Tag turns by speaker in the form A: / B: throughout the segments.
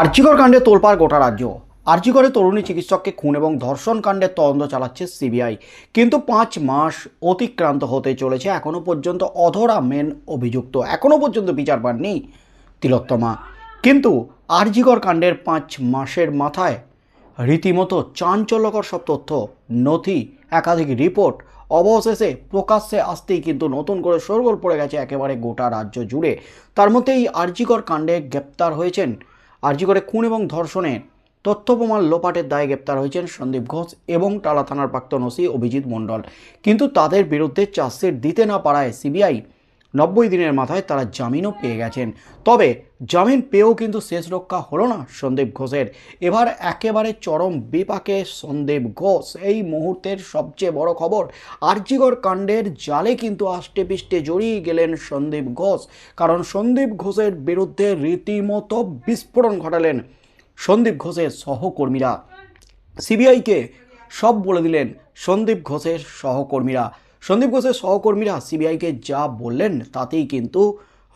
A: আর্চিকর কাণ্ডে তোলপাড় গোটা রাজ্য। আর্চিকরে তরুণী চিকিৎসককে খুন এবং ধর্ষণ কাণ্ডের তদন্ত চালাচ্ছে সিবিআই। কিন্তু পাঁচ মাস অতিক্রান্ত হতে চলেছে এখনও পর্যন্ত অধরা মেন অভিযুক্ত। এখনও পর্যন্ত বিচার পাননি তিলোত্তমা। কিন্তু আরজিকর কাণ্ডের পাঁচ মাসের মাথায় রীতিমতো চাঞ্চল্যকর সব তথ্য, নথি, একাধিক রিপোর্ট, অবশেষে প্রকাশ্যে আসতেই কিন্তু নতুন করে শোরগোল পড়ে গেছে একেবারে গোটা রাজ্য জুড়ে। তার মধ্যে এই আরজিকর কাণ্ডে গ্রেপ্তার হয়েছেন আরজিকরে খুন এবং ধর্ষণে তথ্য প্রমাণ লোপাটের দায়ে গ্রেপ্তার হয়েছেন সন্দীপ ঘোষ এবং টালা থানার প্রাক্তন ওসি অভিজিৎ মণ্ডল। কিন্তু তাদের বিরুদ্ধে চার্জশিট দিতে না পারায় সিবিআই নব্বই দিনের মাথায় তারা জামিনও পেয়ে গেছেন। তবে জামিন পেয়েও কিন্তু শেষ রক্ষা হলো না সন্দীপ ঘোষের। এবার একেবারে চরম বিপাকে সন্দীপ ঘোষ। এই মুহূর্তের সবচেয়ে বড় খবর আরজিগড় কাণ্ডের জালে কিন্তু আষ্টে পিষ্টে জড়িয়ে গেলেন সন্দীপ ঘোষ। কারণ সন্দীপ ঘোষের বিরুদ্ধে রীতিমতো বিস্ফোরণ ঘটালেন সন্দীপ ঘোষের সহকর্মীরা। সিবিআইকে সব বলে দিলেন সন্দীপ ঘোষের সহকর্মীরা। সন্দীপ ঘোষের সহকর্মীরা সিবিআইকে যা বললেন তাতেই কিন্তু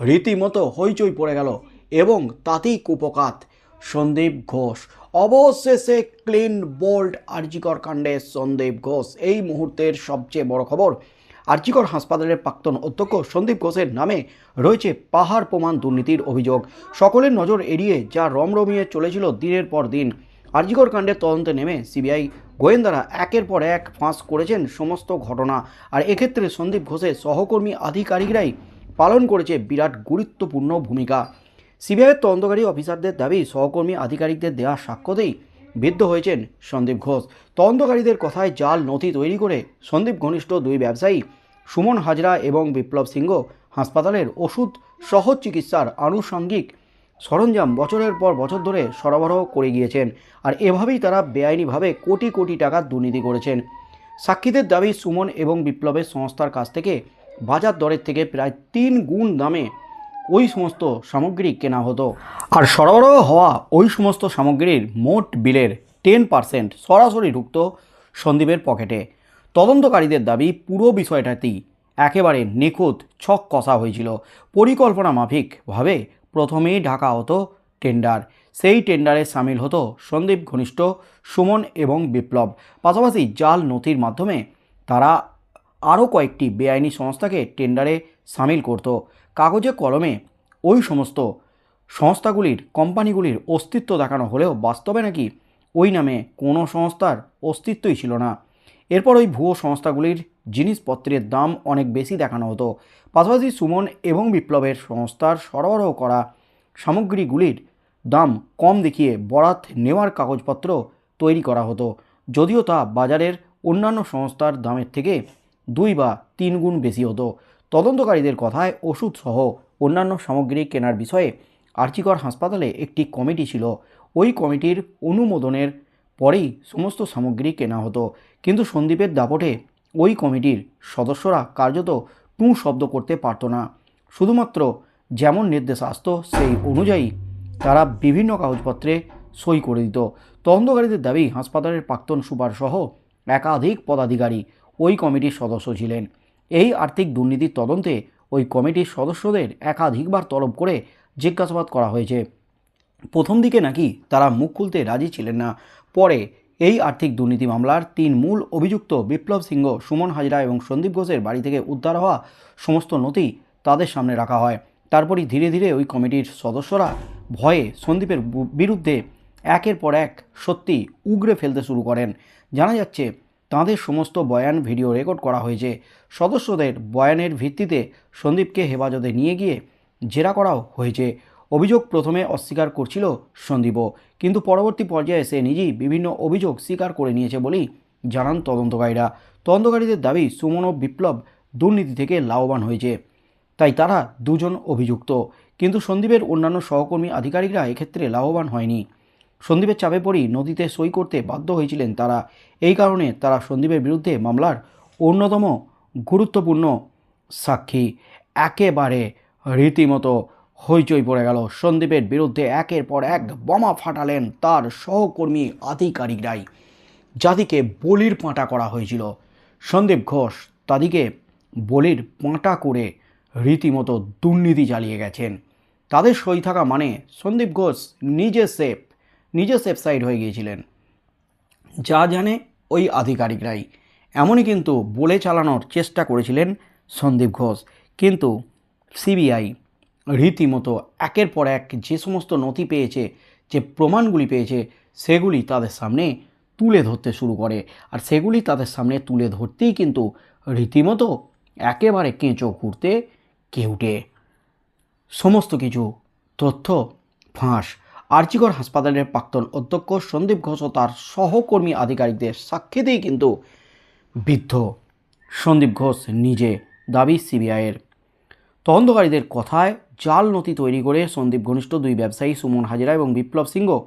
A: রীতিমতো হইচই পড়ে গেল এবং তাতেই কুপকাত। সন্দীপ ঘোষ, অবশেষে ক্লিন বোল্ড আরজিকর কাণ্ডে সন্দীপ ঘোষ, এই মুহূর্তের সবচেয়ে বড় খবর, আরজিকর হাসপাতালের প্রাক্তন অধ্যক্ষ সন্দীপ ঘোষের নামে রয়েছে পাহাড় প্রমাণ দুর্নীতির অভিযোগ। সকলের নজর এড়িয়ে যা রমরমিয়ে চলেছিল দিনের পর দিন, আরজিকর কাণ্ডের তদন্তে নেমে সিবিআই গোয়েন্দারা একের পর এক ফাঁস করেছেন সমস্ত ঘটনা। আর এক্ষেত্রে সন্দীপ ঘোষের সহকর্মী আধিকারিকরাই পালন করেছে বিরাট গুরুত্বপূর্ণ ভূমিকা। সিবিআইয়ের তদন্তকারী অফিসারদের দাবি, সহকর্মী আধিকারিকদের দেওয়া সাক্ষ্যতেই বিদ্ধ হয়েছেন সন্দীপ ঘোষ। তদন্তকারীদের কথায় জাল নথি তৈরি করে সন্দীপ ঘনিষ্ঠ দুই ব্যবসায়ী সুমন হাজরা এবং বিপ্লব সিংহ হাসপাতালের ওষুধ সহজ চিকিৎসার আনুষঙ্গিক সরঞ্জাম বছরের পর বছর ধরে সরবরাহ করে গিয়েছেন আর এভাবেই তারা বেআইনিভাবে কোটি কোটি টাকার দুর্নীতি করেছেন। সাক্ষীদের দাবি সুমন এবং বিপ্লবের সংস্থার কাছ থেকে বাজার দরের থেকে প্রায় তিন গুণ দামে ওই সমস্ত সামগ্রী কেনা হতো। আর সরবরাহ হওয়া ওই সমস্ত সামগ্রীর মোট বিলের টেন পার্সেন্ট সরাসরি ঢুকত সন্দীপের পকেটে। তদন্তকারীদের দাবি পুরো বিষয়টাতেই একেবারে নিখুঁত ছক কষা হয়েছিল। পরিকল্পনা মাফিকভাবে প্রথমেই ঢাকা হতো টেন্ডার। সেই টেন্ডারে সামিল হতো সন্দীপ ঘনিষ্ঠ, সুমন এবং বিপ্লব। পাশাপাশি জাল নথির মাধ্যমে তারা আরও কয়েকটি বেআইনি সংস্থাকে টেন্ডারে সামিল করত। কাগজে কলমে ওই সমস্ত সংস্থাগুলির কোম্পানিগুলির অস্তিত্ব দেখানো হলেও বাস্তবে নাকি ওই নামে কোনো সংস্থার অস্তিত্বই ছিল না। এরপর ওই ভুয়ো সংস্থাগুলির জিনিসপত্রের দাম অনেক বেশি দেখানো হতো। পাশাপাশি সুমন এবং বিপ্লবের সংস্থার সরবরাহ করা সামগ্রীগুলির দাম কম দেখিয়ে বরাত নেওয়ার কাগজপত্র তৈরি করা হতো। যদিও তা বাজারের অন্যান্য সংস্থার দামের থেকে দুই বা তিন গুণ বেশি হতো। তদন্তকারীদের কথায় ওষুধসহ অন্যান্য সামগ্রী কেনার বিষয়ে আর্চিকর হাসপাতালে একটি কমিটি ছিল। ওই কমিটির অনুমোদনের পরেই সমস্ত সামগ্রী কেনা হতো। কিন্তু সন্দীপের দাপটে ওই কমিটির সদস্যরা কার্যত টু শব্দ করতে পারত না। শুধুমাত্র যেমন নির্দেশ আসতো, সেই অনুযায়ী তারা বিভিন্ন কাগজপত্রে সই করে দিত। তদন্তকারীদের দাবি, হাসপাতালের প্রাক্তন সুপার সহ একাধিক পদাধিকারী ওই কমিটির সদস্য ছিলেন। এই আর্থিক দুর্নীতির তদন্তে ওই কমিটির সদস্যদের একাধিকবার তলব করে জিজ্ঞাসাবাদ করা হয়েছে। প্রথম দিকে নাকি তারা মুখ খুলতে রাজি ছিলেন না। পরে এই আর্থিক দুর্নীতি মামলার তিন মূল অভিযুক্ত বিপ্লব সিংহ, সুমন হাজরা এবং সন্দীপ ঘোষের বাড়ি থেকে উদ্ধার হওয়া সমস্ত নথি তাদের সামনে রাখা হয়। তারপরই ধীরে ধীরে ওই কমিটির সদস্যরা ভয়ে সন্দীপের বিরুদ্ধে একের পর এক সত্যি উগরে ফেলতে শুরু করেন। জানা যাচ্ছে, তাঁদের সমস্ত বয়ান ভিডিও রেকর্ড করা হয়েছে। সদস্যদের বয়ানের ভিত্তিতে সন্দীপকে হেফাজতে নিয়ে গিয়ে জেরা করাও হয়েছে। অভিযোগ প্রথমে অস্বীকার করছিল সন্দীপও। কিন্তু পরবর্তী পর্যায়ে সে নিজেই বিভিন্ন অভিযোগ স্বীকার করে নিয়েছে বলেই জানান তদন্তকারীরা। তদন্তকারীদের দাবি, সুমন ও বিপ্লব দুর্নীতি থেকে লাভবান হয়েছে। তাই তারা দুজন অভিযুক্ত। কিন্তু সন্দীপের অন্যান্য সহকর্মী আধিকারিকরা এক্ষেত্রে লাভবান হয়নি। সন্দীপের চাপে পড়েই নদীতে সই করতে বাধ্য হয়েছিলেন তারা। এই কারণে তারা সন্দীপের বিরুদ্ধে মামলার অন্যতম গুরুত্বপূর্ণ সাক্ষী। একেবারে রীতিমতো হইচই পড়ে গেল। সন্দীপের বিরুদ্ধে একের পর এক বোমা ফাটালেন তার সহকর্মী আধিকারিকরাই। যাদিকে বলির পাঁটা করা হয়েছিল। সন্দীপ ঘোষ তাদিকে বলির পাঁটা করে রীতিমতো দুর্নীতি চালিয়ে গেছেন। তাদের সই থাকা মানে সন্দীপ ঘোষ নিজে সেফ নিজে সেফ সাইড হয়ে গিয়েছিলেন। যা জানে ওই আধিকারিকরাই। এমনই কিন্তু বলে চালানোর চেষ্টা করেছিলেন সন্দীপ ঘোষ। কিন্তু সিবিআই রীতিমতো একের পর এক যে সমস্ত নথি পেয়েছে, যে প্রমাণগুলি পেয়েছে, সেগুলি তাদের সামনে তুলে ধরতে শুরু করে। আর সেগুলি তাদের সামনে তুলে ধরতেই কিন্তু রীতিমতো একেবারে কেঁচো ঘুরতে কেউটে সমস্ত কিছু তথ্য ফাঁস। আর্চিকর হাসপাতালের প্রাক্তন অধ্যক্ষ সন্দীপ ঘোষ ও তার সহকর্মী আধিকারিকদের সাক্ষীতেই কিন্তু বিদ্ধ সন্দীপ ঘোষ নিজে দাবি সিবিআইয়ের। তদন্তকারীদের কথায় জাল নথি তৈরি করে সন্দীপ ঘনিষ্ঠ দুই ব্যবসায়ী সুমন হাজরা এবং বিপ্লব সিংহ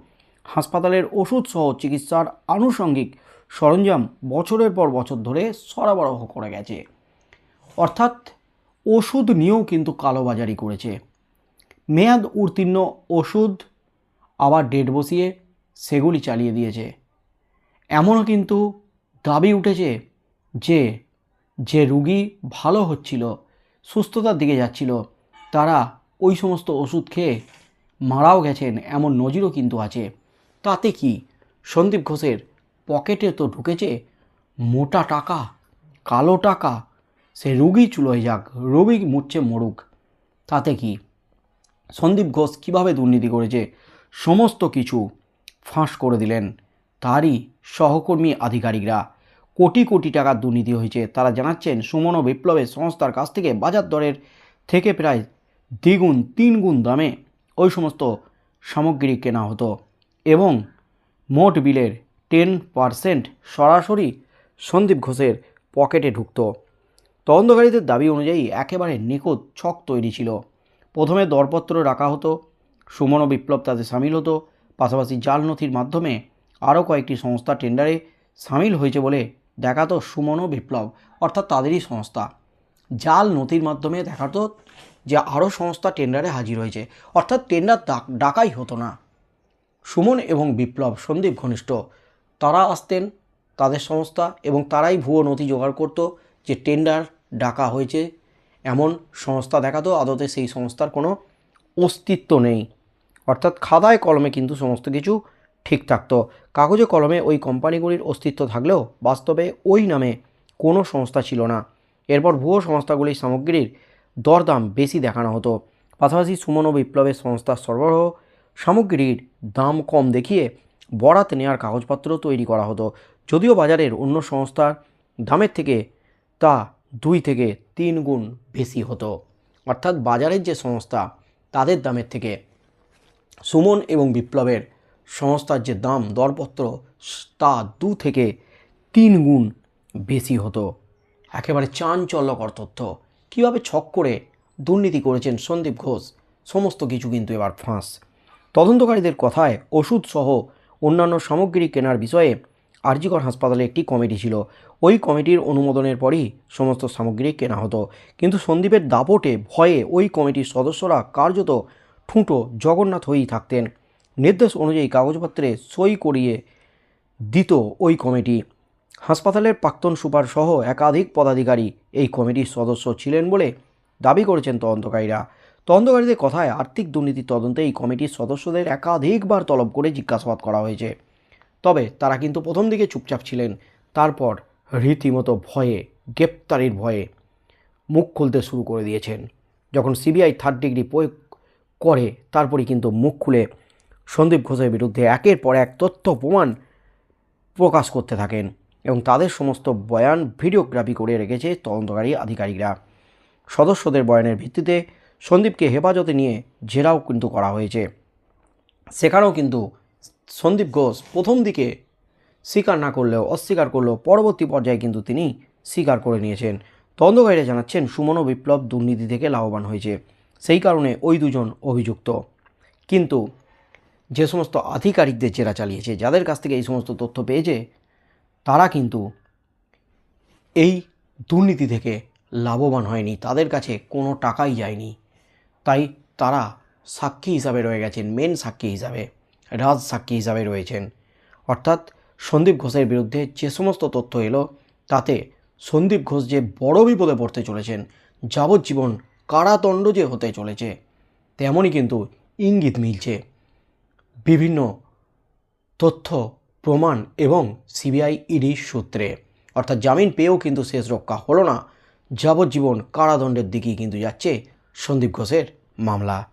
A: হাসপাতালের ওষুধ সহ চিকিৎসার আনুষঙ্গিক সরঞ্জাম বছরের পর বছর ধরে সরবরাহ করে গেছে। অর্থাৎ ওষুধ নিয়েও কিন্তু কালোবাজারি করেছে। মেয়াদ উত্তীর্ণ ওষুধ আবার ডেট বসিয়ে সেগুলি চালিয়ে দিয়েছে। এমনও কিন্তু দাবি উঠেছে যে যে রুগী ভালো হচ্ছিল, সুস্থতার দিকে যাচ্ছিল, তারা ওই সমস্ত ওষুধ খেয়ে মারাও গেছেন এমন নজিরও কিন্তু আছে। তাতে কি? সন্দীপ ঘোষের পকেটে তো ঢুকেছে মোটা টাকা, কালো টাকা, সে রুগী চুলোয় যাক, রোগী মুচ্ছে মরুক। তাতে কি? সন্দীপ ঘোষ কীভাবে দুর্নীতি করেছে? সমস্ত কিছু ফাঁস করে দিলেন তারই সহকর্মী আধিকারিকরা। কোটি কোটি টাকার দুর্নীতি হয়েছে। তারা জানাচ্ছেন, সুমন বিপ্লবের সংস্থার কাছ থেকে বাজার দরের থেকে প্রায় দ্বিগুণ তিন গুণ দামে ওই সমস্ত সামগ্রী কেনা হতো এবং মোট বিলের টেন পারসেন্ট সরাসরি সন্দীপ ঘোষের পকেটে ঢুকতো। তদন্তকারীদের দাবি অনুযায়ী একেবারে নিখুঁত ছক তৈরি ছিল। প্রথমে দরপত্র রাখা হতো, সুমন বিপ্লব তাতে সামিল হতো, পাশাপাশি জাল নথির মাধ্যমে আরও কয়েকটি সংস্থা টেন্ডারে সামিল হয়েছে বলে দেখাতো সুমন বিপ্লব, অর্থাৎ তাদেরই সংস্থা। জাল নথির মাধ্যমে দেখাতো যে আরও সংস্থা টেন্ডারে হাজির হয়েছে। অর্থাৎ টেন্ডার ডাক- ডাকাই হতো না। সুমন এবং বিপ্লব সন্দীপ ঘনিষ্ঠ। তারা আসতেন, তাদের সংস্থা এবং তারাই ভুয়ো নথি জোগাড় করতো যে টেন্ডার ডাকা হয়েছে। এমন সংস্থা দেখাতো আদতে সেই সংস্থার কোনো অস্তিত্ব নেই। অর্থাৎ খাতায় কলমে কিন্তু সমস্ত কিছু ঠিক থাকতো। কাগজে কলমে ওই কোম্পানিগুলির অস্তিত্ব থাকলেও বাস্তবে ওই নামে কোনো সংস্থা ছিল না। এরপর ভুয়ো সংস্থাগুলির সামগ্রীর দরদাম বেশি দেখানো হতো। পাশাপাশি সুমন ও বিপ্লবের সংস্থার সরবরাহ সামগ্রীর দাম কম দেখিয়ে বরাত নেওয়ার কাগজপত্র তৈরি করা হতো। যদিও বাজারের অন্য সংস্থার দামের থেকে তা দুই থেকে তিন গুণ বেশি হতো। অর্থাৎ বাজারের যে সংস্থা, তাদের দামের থেকে। সুমন এবং বিপ্লবের সংস্থার যে দাম, দরপত্র, তা দু থেকে তিন গুণ বেশি হতো। একেবারে চাঞ্চল্যকর তথ্য। কীভাবে ছক করে দুর্নীতি করেছেন সন্দীপ ঘোষ? সমস্ত কিছু কিন্তু এবার ফাঁস। তদন্তকারীদের কথায় ওষুধ সহ অন্যান্য সামগ্রী কেনার বিষয়ে আরজিকর হাসপাতালে একটি কমিটি ছিল। ওই কমিটির অনুমোদনের পরই সমস্ত সামগ্রী কেনা হতো। কিন্তু সন্দীপের দাপটে ভয়ে ওই কমিটির সদস্যরা কার্যত ঠুঁটো জগন্নাথ হয়েই থাকতেন। নির্দেশ অনুযায়ী কাগজপত্রে সই করিয়ে দিত ওই কমিটি। হাসপাতালের প্রাক্তন সুপার সহ একাধিক পদাধিকারী এই কমিটির সদস্য ছিলেন বলে দাবি করেছেন তদন্তকারীরা। তদন্তকারীদের কথায় আর্থিক দুর্নীতি তদন্তে এই কমিটির সদস্যদের একাধিকবার তলব করে জিজ্ঞাসাবাদ করা হয়েছে। তবে তারা কিন্তু প্রথম দিকে চুপচাপ ছিলেন, তারপর রীতিমতো ভয়ে, গ্রেপ্তারির ভয়ে মুখ খুলতে শুরু করে দিয়েছেন। যখন সিবিআই থার্ড ডিগ্রি প্রয়োগ করে তারপরে কিন্তু মুখ খুলে সন্দীপ ঘোষের বিরুদ্ধে একের পর এক তথ্য প্রমাণ প্রকাশ করতে থাকেন। এবং তাদের সমস্ত বয়ান ভিডিওগ্রাফি করে রেখেছে তদন্তকারী আধিকারিকরা। সদস্যদের বয়ানের ভিত্তিতে সন্দীপকে হেফাজতে নিয়ে জেরাও কিন্তু করা হয়েছে। সেখানেও কিন্তু সন্দীপ ঘোষ প্রথম দিকে স্বীকার না করলেও, অস্বীকার করলেও পরবর্তী পর্যায়ে কিন্তু তিনি স্বীকার করে নিয়েছেন। তদন্তকারীরা জানাচ্ছেন, সুমন বিপ্লব দুর্নীতি থেকে লাভবান হয়েছে। সেই কারণে ওই দুজন অভিযুক্ত। কিন্তু যে সমস্ত আধিকারিকদের জেরা চালিয়েছে, যাদের কাছ থেকে এই সমস্ত তথ্য পেয়েছে তারা কিন্তু এই দুর্নীতি থেকে লাভবান হয়নি। তাদের কাছে কোনো টাকাই যায়নি। তাই তারা সাক্ষী হিসাবে রয়ে গেছেন মেন সাক্ষী হিসাবে, রাজ সাক্ষী হিসাবে রয়েছেন। অর্থাৎ সন্দীপ ঘোষের বিরুদ্ধে যে সমস্ত তথ্য এলো, তাতে সন্দীপ ঘোষ যে বড় বিপদে পড়তে চলেছেন, যাবজ্জীবন কারাদণ্ড যে হতে চলেছে, তেমনই কিন্তু ইঙ্গিত মিলছে। বিভিন্ন তথ্য প্রমাণ এবং সিবিআই ইডি সূত্রে। অর্থাৎ জামিন পেয়েও কিন্তু শেষ রক্ষা হলো না। যাবজ্জীবন কারাদণ্ডের দিকেই কিন্তু যাচ্ছে সন্দীপ ঘোষের মামলা।